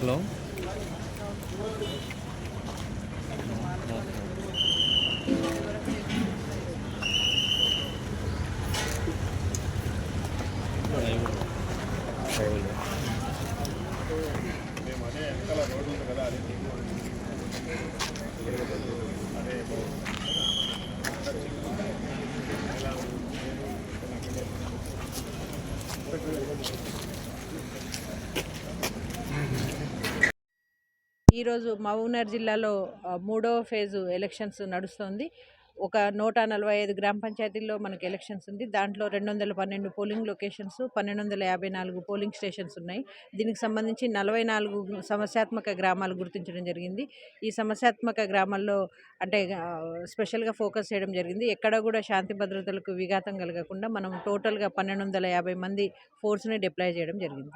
Hello Thank you. ఈరోజు మహబూబ్నగర్ జిల్లాలో మూడో ఫేజు ఎలక్షన్స్ నడుస్తోంది. ఒక నూట నలభై ఐదు గ్రామ పంచాయతీల్లో మనకు ఎలక్షన్స్ ఉంది. దాంట్లో రెండు వందల పన్నెండు పోలింగ్ లొకేషన్స్ పన్నెండు వందల యాభై నాలుగు పోలింగ్ స్టేషన్స్ ఉన్నాయి. దీనికి సంబంధించి నలభై నాలుగు సమస్యాత్మక గ్రామాలు గుర్తించడం జరిగింది. ఈ సమస్యాత్మక గ్రామాల్లో అంటే స్పెషల్గా ఫోకస్ చేయడం జరిగింది. ఎక్కడ కూడా శాంతి భద్రతలకు విఘాతం కలగకుండా మనం టోటల్గా పన్నెండు వందల యాభై మంది ఫోర్స్ని డిప్లాయ్ చేయడం జరిగింది.